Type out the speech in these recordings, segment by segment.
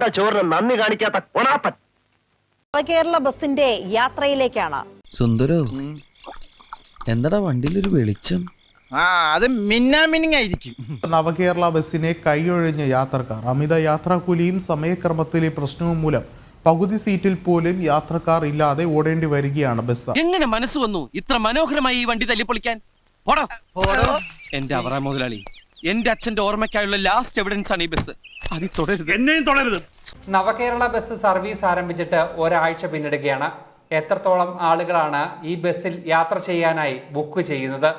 ഉണ്ട ചോറിന് നന്ദി കാണിക്കാത്ത കൊണാപ്പൻ. നവകേരള ബസിന്റെ യാത്രയിലേക്കാണ്. സുന്ദരോ എന്താടാ വണ്ടിയിലൊരു വെളിച്ചം? ആ അത് മിന്നാമിനിങ് ആയിരിക്കും. നവകേരള ബസ്സിനെ കൈയൊഴിഞ്ഞ യാത്രക്കാർ അമിത യാത്രാക്കൂലിയും സമയക്രമത്തിലെ പ്രശ്നവും മൂലം പകുതി സീറ്റിൽ പോലും യാത്രക്കാർ ഇല്ലാതെ ഓടേണ്ടി വരികയാണ് ബസ്. എങ്ങനെ മനസ്സ് വന്നു ഇത്ര മനോഹരമായി ഈ വണ്ടി തല്ലിപ്പൊളിക്കാൻ? പോടോ. എന്റെ അവറ മുതലാളി എന്റെ അച്ഛന്റെ ഓർമ്മയ്ക്കായുള്ള ലാസ്റ്റ് എവിഡൻസ് ആണ് ഈ ബസ് എന്നെയും തുടരുത്. നവകേരള ബസ് സർവീസ് ആരംഭിച്ചിട്ട് ഒരാഴ്ച പിന്നിടുകയാണ്. എത്രത്തോളം ആളുകളാണ് ഈ ബസ്സിൽ യാത്ര ചെയ്യാനായി ബുക്ക് ചെയ്യുന്നത്?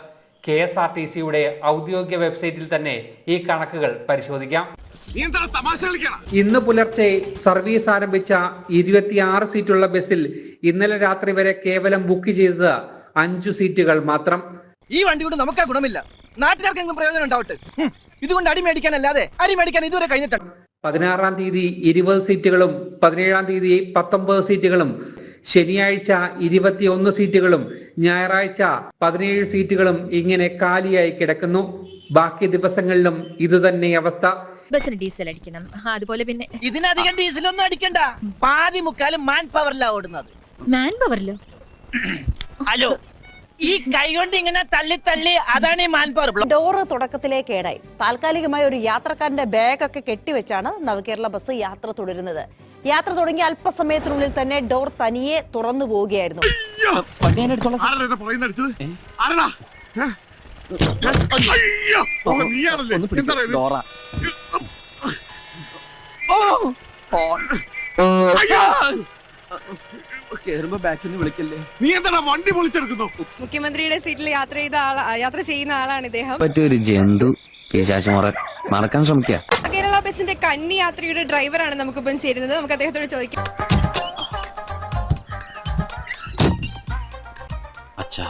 കെ എസ് ആർ ടി സിയുടെ ഔദ്യോഗിക വെബ്സൈറ്റിൽ തന്നെ ഈ കണക്കുകൾ പരിശോധിക്കാം. ഇന്ന് പുലർച്ചെ സർവീസ് ആരംഭിച്ച ഇരുപത്തിയാറ് സീറ്റുള്ള ബസ്സിൽ ഇന്നലെ രാത്രി വരെ കേവലം ബുക്ക് ചെയ്തത് അഞ്ചു സീറ്റുകൾ മാത്രം. ഈ വണ്ടി കൊണ്ട് നമുക്ക് ഗുണമില്ല. നാട്ടുകാർക്കെങ്കിലും പ്രയോജനം ഉണ്ടാവട്ടെ ഇതുകൊണ്ട് അടി മേടിക്കാനല്ലാതെ അരി മേടിക്കാൻ ഇതുവരെ കഴിഞ്ഞിട്ടുണ്ട്. പതിനാറാം തീയതി ഇരുപത് സീറ്റുകളും പതിനേഴാം തീയതി പത്തൊമ്പത് സീറ്റുകളും ശനിയാഴ്ച ഇരുപത്തിയൊന്ന് സീറ്റുകളും ഞായറാഴ്ച പതിനേഴ് സീറ്റുകളും ഇങ്ങനെ കാലിയായി കിടക്കുന്നു. ബാക്കി ദിവസങ്ങളിലും ഇതുതന്നെ അവസ്ഥ. ബസ്സിന് ഡീസൽ അടിക്കണം. ആ, അതുപോലെ പിന്നെ ഇതിനധികം ഡീസലൊന്നും അടിക്കണ്ട. പാതി മുക്കാലും മാൻ പവറിലാ ഓടുന്നത്. മാൻ പവറിലോ ഹലോ ഈ കൈ കൊണ്ട് ഇങ്ങനെ തള്ളി തള്ളി അതാണ് ഈ മാൻ പവർ ഡോറ് തുടക്കത്തിലേ കേടായി താൽക്കാലികമായി ഒരു യാത്രക്കാരന്റെ ബാഗൊക്കെ കെട്ടിവെച്ചാണ് നവകേരള ബസ് യാത്ര തുടരുന്നത്. യാത്ര തുടങ്ങിയ അല്പസമയത്തിനുള്ളിൽ തന്നെ ഡോർ തനിയെ തുറന്നു പോവുകയായിരുന്നു. ഡോറ. കേറുമ്പോ ബാക്കിൽ നിന്ന് വിളിക്കല്ലേ? മുഖ്യമന്ത്രിയുടെ സീറ്റിൽ യാത്ര ചെയ്ത ആളാ യാത്ര ചെയ്യുന്ന ആളാണ് ഇദ്ദേഹം. പറ്റൊരു ജന്തു പിശാചുമുറ. മറക്കാൻ ശ്രമിക്ക. കേരള ബസിന്റെ കണ്ണി യാത്രയുടെ ഡ്രൈവറാണ് നമുക്കിപ്പം ചേരുന്നത്. നമുക്ക് അദ്ദേഹത്തോട് ചോദിക്കാം. അച്ഛാ